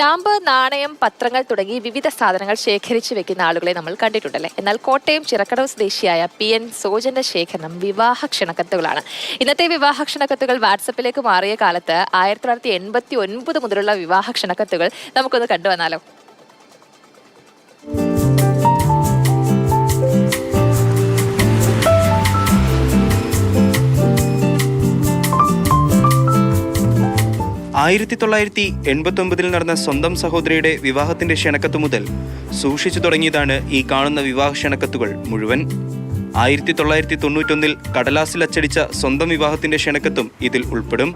Stamp നാണയം പത്രങ്ങൾ തുടങ്ങി വിവിധ സാധനങ്ങൾ ശേഖരിച്ചു വെക്കുന്ന ആളുകളെ നമ്മൾ കണ്ടിട്ടുണ്ടല്ലേ? എന്നാൽ കോട്ടയം ചിറക്കടവ് സ്വദേശിയായ പി എൻ സോജന്റെ ശേഖരണം വിവാഹ ക്ഷണക്കത്തുകളാണ്. ഇന്നത്തെ വിവാഹ ക്ഷണക്കത്തുകൾ വാട്സപ്പിലേക്ക് മാറിയ കാലത്ത് ആയിരത്തി തൊള്ളായിരത്തി എൺപത്തി ഒൻപത് മുതലുള്ള വിവാഹ ക്ഷണക്കത്തുകൾ നമുക്കൊന്ന് കണ്ടുവന്നാലോ? ആയിരത്തി തൊള്ളായിരത്തി എൺപത്തി ഒമ്പതിൽ നടന്ന സ്വന്തം സഹോദരിയുടെ വിവാഹത്തിന്റെ ക്ഷണക്കത്ത് മുതൽ സൂക്ഷിച്ചു തുടങ്ങിയതാണ് ഈ കാണുന്ന വിവാഹ ക്ഷണക്കത്തുകൾ മുഴുവൻ. ആയിരത്തി തൊള്ളായിരത്തി തൊണ്ണൂറ്റൊന്നിൽ കടലാസിൽ അച്ചടിച്ച സ്വന്തം വിവാഹത്തിന്റെ ക്ഷണക്കത്തും ഇതിൽ ഉൾപ്പെടും.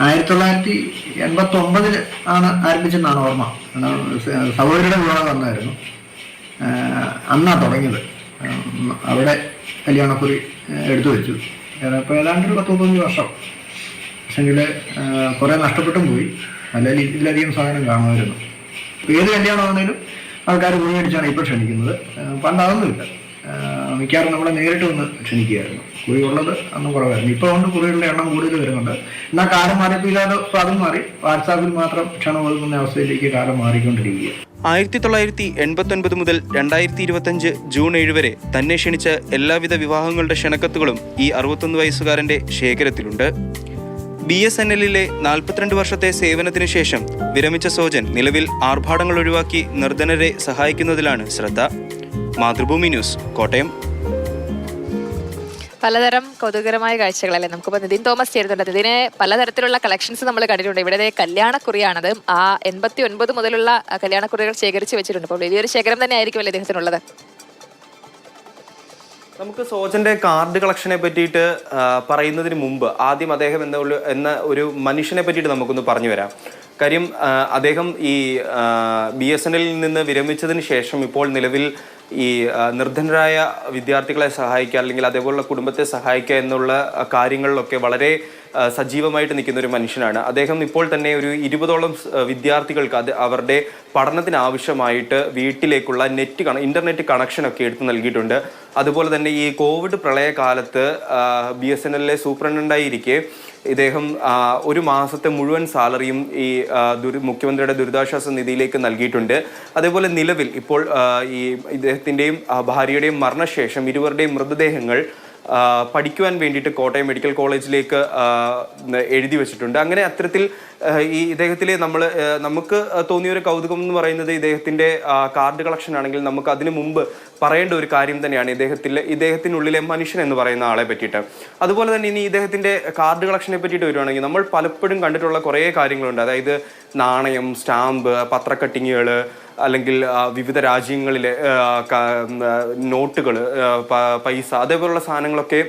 ആയിരത്തി തൊള്ളായിരത്തി എൺപത്തി ഒമ്പതിൽ ആണ് ആരംഭിച്ചെന്നാണ് ഓർമ്മ. സഹോദരിയുടെ വിവാഹം അന്നായിരുന്നു. അന്നാ തുടങ്ങിയത്. അവിടെ കല്യാണക്കുറി എടുത്തു വെച്ചു. ഏതാണ്ട് ഒരു പത്ത് വർഷം. പക്ഷെങ്കിൽ കുറേ നഷ്ടപ്പെട്ടും പോയി. അല്ലെങ്കിൽ ഇതിലധികം സാധനം കാണുമായിരുന്നു. ഏത് കല്യാണമാണെങ്കിലും ആൾക്കാർ കുറി അടിച്ചാണ് ഇപ്പോൾ ക്ഷണിക്കുന്നത്. ഏഹ് പണ്ട് അതൊന്നുമില്ല ഏഹ് മിക്കവാറും നമ്മളെ നേരിട്ട് വന്ന് ക്ഷണിക്കുകയായിരുന്നു. കുഴി ഉള്ളത് അന്നും കുറവായിരുന്നു. ഇപ്പോൾ കൊണ്ട് കുറികളുടെ എണ്ണം കൂടുതൽ വരുന്നുണ്ട്. എന്നാൽ കാലം മാറിയപ്പോൾ അതും മാറി. വാട്സാപ്പിൽ മാത്രം ക്ഷണം ഒതുങ്ങുന്ന അവസ്ഥയിലേക്ക് കാലം മാറിക്കൊണ്ടിരിക്കുക ആയിരത്തി തൊള്ളായിരത്തി എൺപത്തി ഒൻപത് മുതൽ രണ്ടായിരത്തി ഇരുപത്തഞ്ച് ജൂൺ ഏഴ് വരെ തന്നെ ക്ഷണിച്ച എല്ലാവിധ വിവാഹങ്ങളുടെ ക്ഷണക്കത്തുകളും ഈ അറുപത്തൊന്ന് വയസ്സുകാരന്റെ ശേഖരത്തിലുണ്ട്. ബി എസ് എൻ എല്ലിലെ നാൽപ്പത്തിരണ്ട് വർഷത്തെ സേവനത്തിന് ശേഷം വിരമിച്ച സോജൻ നിലവിൽ ആർഭാടങ്ങൾ ഒഴിവാക്കി നിർധനരെ സഹായിക്കുന്നതിലാണ് ശ്രദ്ധ. മാതൃഭൂമി ന്യൂസ് കോട്ടയം. പലതരം കൗതുകരമായ കാഴ്ചകളല്ലേ? നമുക്കിപ്പോൾ നിതിൻ തോമസ് ചേരുന്നുണ്ട്. നിതിനെ പലതരത്തിലുള്ള കളക്ഷൻസ് നമ്മൾ കണ്ടിട്ടുണ്ട്. ഇവിടെ കല്യാണക്കുറിയാണത്. ആ എൺപത്തി ഒൻപത് മുതലുള്ള കല്യാണക്കുറികൾ ശേഖരിച്ച് വെച്ചിട്ടുണ്ട്. അപ്പോൾ വലിയൊരു ശേഖരം തന്നെ ആയിരിക്കുമല്ലേ ഇദ്ദേഹത്തിനുള്ളത്? നമുക്ക് സോജന്റെ കാർഡ് കളക്ഷനെ പറ്റിയിട്ട് പറയുന്നതിന് മുമ്പ് ആദ്യം അദ്ദേഹം എന്ന എന്ന ഒരു മനുഷ്യനെ പറ്റിയിട്ട് നമുക്കൊന്ന് പറഞ്ഞു വരാം. കാര്യം അദ്ദേഹം ഈ ബി എസ് എൻ എല്ലിൽ നിന്ന് വിരമിച്ചതിന് ശേഷം ഇപ്പോൾ നിലവിൽ ഈ നിർധനരായ വിദ്യാർത്ഥികളെ സഹായിക്കുക അല്ലെങ്കിൽ അതേപോലുള്ള കുടുംബത്തെ സഹായിക്കുക എന്നുള്ള കാര്യങ്ങളിലൊക്കെ വളരെ സജീവമായിട്ട് നിൽക്കുന്ന ഒരു മനുഷ്യനാണ്. അദ്ദേഹം ഇപ്പോൾ തന്നെ ഒരു ഇരുപതോളം വിദ്യാർത്ഥികൾക്ക് അവരുടെ പഠനത്തിന് ആവശ്യമായിട്ട് വീട്ടിലേക്കുള്ള നെറ്റ് കണ ഇന്റർനെറ്റ് കണക്ഷനൊക്കെ എടുത്ത് നൽകിയിട്ടുണ്ട്. അതുപോലെ തന്നെ ഈ കോവിഡ് പ്രളയകാലത്ത് ബി എസ് എൻ എല്ലിലെ സൂപ്രണ്ടായിരിക്കെ ഇദ്ദേഹം ഒരു മാസത്തെ മുഴുവൻ സാലറിയും ഈ ദുരി മുഖ്യമന്ത്രിയുടെ ദുരിതാശ്വാസ നിധിയിലേക്ക് നൽകിയിട്ടുണ്ട്. അതേപോലെ നിലവിൽ ഇപ്പോൾ ഈ ഇദ്ദേഹത്തിന്റെയും ഭാര്യയുടെയും മരണശേഷം ഇരുവരുടെയും മൃതദേഹങ്ങൾ പഠിക്കുവാൻ വേണ്ടിയിട്ട് കോട്ടയം മെഡിക്കൽ കോളേജിലേക്ക് എഴുതി വെച്ചിട്ടുണ്ട്. അങ്ങനെ അത്തരത്തിൽ ഈ ഇദ്ദേഹത്തിലെ നമ്മൾ നമുക്ക് തോന്നിയ ഒരു കൗതുകം എന്ന് പറയുന്നത് ഇദ്ദേഹത്തിന്റെ കാർഡ് കളക്ഷൻ ആണെങ്കിൽ നമുക്ക് അതിനു മുമ്പ് പറയേണ്ട ഒരു കാര്യം തന്നെയാണ് ഇദ്ദേഹത്തിൽ ഇദ്ദേഹത്തിനുള്ളിലെ മനുഷ്യൻ എന്ന് പറയുന്ന ആളെ പറ്റിയിട്ട്. അതുപോലെ തന്നെ ഇനി ഇദ്ദേഹത്തിന്റെ കാർഡ് കളക്ഷനെ പറ്റിയിട്ട് വരുവാണെങ്കിൽ നമ്മൾ പലപ്പോഴും കണ്ടിട്ടുള്ള കുറേ കാര്യങ്ങളുണ്ട്. അതായത് നാണയം സ്റ്റാമ്പ് പത്രക്കട്ടിങ്ങുകൾ അല്ലെങ്കിൽ വിവിധ രാജ്യങ്ങളിലെ നോട്ടുകൾ പൈസ അതേപോലുള്ള സാധനങ്ങളൊക്കെ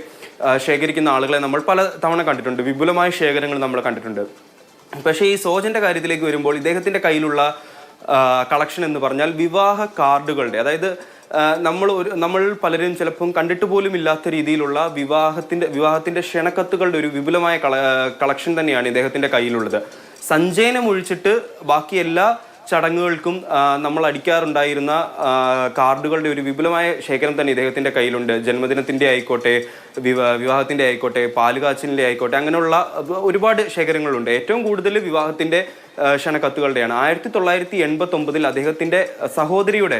ശേഖരിക്കുന്ന ആളുകളെ നമ്മൾ പല തവണ കണ്ടിട്ടുണ്ട്. വിപുലമായ ശേഖരങ്ങൾ നമ്മൾ കണ്ടിട്ടുണ്ട്. പക്ഷേ ഈ സോജന്റെ കാര്യത്തിലേക്ക് വരുമ്പോൾ ഇദ്ദേഹത്തിന്റെ കയ്യിലുള്ള കളക്ഷൻ എന്ന് പറഞ്ഞാൽ വിവാഹ കാർഡുകളുടെ അതായത് നമ്മൾ ഒരു നമ്മൾ പലരും ചിലപ്പം കണ്ടിട്ട് പോലും ഇല്ലാത്ത രീതിയിലുള്ള വിവാഹത്തിന്റെ വിവാഹത്തിന്റെ ക്ഷണക്കത്തുകളുടെ ഒരു വിപുലമായ കളക്ഷൻ തന്നെയാണ് ഇദ്ദേഹത്തിന്റെ കയ്യിലുള്ളത്. സഞ്ജയനം ഒഴിച്ചിട്ട് ബാക്കി എല്ലാ ചടങ്ങുകൾക്കും നമ്മൾ അടിക്കാറുണ്ടായിരുന്ന കാർഡുകളുടെ ഒരു വിപുലമായ ശേഖരം തന്നെ ഇദ്ദേഹത്തിന്റെ കയ്യിലുണ്ട്. ജന്മദിനത്തിന്റെ ആയിക്കോട്ടെ വിവാ വിവാഹത്തിന്റെ ആയിക്കോട്ടെ പാലുകാച്ചിലിന്റെ ആയിക്കോട്ടെ അങ്ങനെയുള്ള ഒരുപാട് ശേഖരങ്ങളുണ്ട്. ഏറ്റവും കൂടുതൽ വിവാഹത്തിന്റെ ക്ഷണക്കത്തുകളുടെയാണ്. ആയിരത്തി തൊള്ളായിരത്തി എൺപത്തി ഒമ്പതിൽ അദ്ദേഹത്തിന്റെ സഹോദരിയുടെ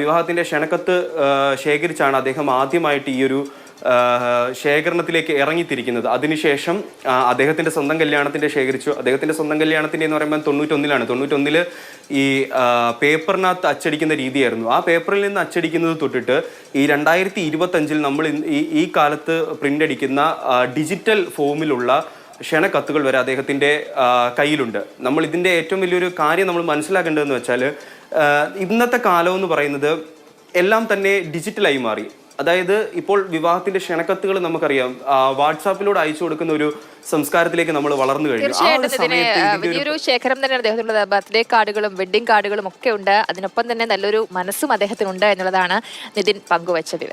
വിവാഹത്തിന്റെ ക്ഷണക്കത്ത് ശേഖരിച്ചാണ് അദ്ദേഹം ആദ്യമായിട്ട് ഈ ഒരു ശേഖരണത്തിലേക്ക് ഇറങ്ങിത്തിരിക്കുന്നത്. അതിനുശേഷം അദ്ദേഹത്തിന്റെ സ്വന്തം കല്യാണത്തിന്റെ ശേഖരിച്ചു. അദ്ദേഹത്തിന്റെ സ്വന്തം കല്യാണത്തിന്റെ എന്ന് പറയുമ്പോൾ തൊണ്ണൂറ്റൊന്നിലാണ്. തൊണ്ണൂറ്റൊന്നിൽ ഈ പേപ്പറിനകത്ത് അച്ചടിക്കുന്ന രീതിയായിരുന്നു. ആ പേപ്പറിൽ നിന്ന് അച്ചടിക്കുന്നത് തൊട്ടിട്ട് ഈ രണ്ടായിരത്തി ഇരുപത്തഞ്ചിൽ നമ്മൾ ഈ ഈ കാലത്ത് പ്രിന്റ് അടിക്കുന്ന ഡിജിറ്റൽ ഫോമിലുള്ള ക്ഷണക്കത്തുകൾ വരെ അദ്ദേഹത്തിന്റെ കയ്യിലുണ്ട്. നമ്മൾ ഇതിന്റെ ഏറ്റവും വലിയൊരു കാര്യം നമ്മൾ മനസ്സിലാക്കേണ്ടതെന്ന് വെച്ചാൽ ഇന്നത്തെ കാലം എന്ന് പറയുന്നത് എല്ലാം തന്നെ ഡിജിറ്റലായി മാറി. അതായത് ഇപ്പോൾ വിവാഹത്തിന്റെ ക്ഷണക്കത്തുകൾ നമുക്കറിയാം. വാട്സാപ്പിലൂടെ അയച്ചു കൊടുക്കുന്ന ഒരു സംസ്കാരത്തിലേക്ക് നമ്മൾ വളർന്നു കഴിഞ്ഞു. വലിയൊരു ശേഖരം തന്നെ അദ്ദേഹത്തിനുള്ള ബർത്ത്ഡേ കാർഡുകളും വെഡിങ് കാർഡുകളും ഒക്കെ ഉണ്ട്. അതിനൊപ്പം തന്നെ നല്ലൊരു മനസ്സും അദ്ദേഹത്തിനുണ്ട് എന്നുള്ളതാണ് നിതിൻ പങ്കുവച്ച വിവരം.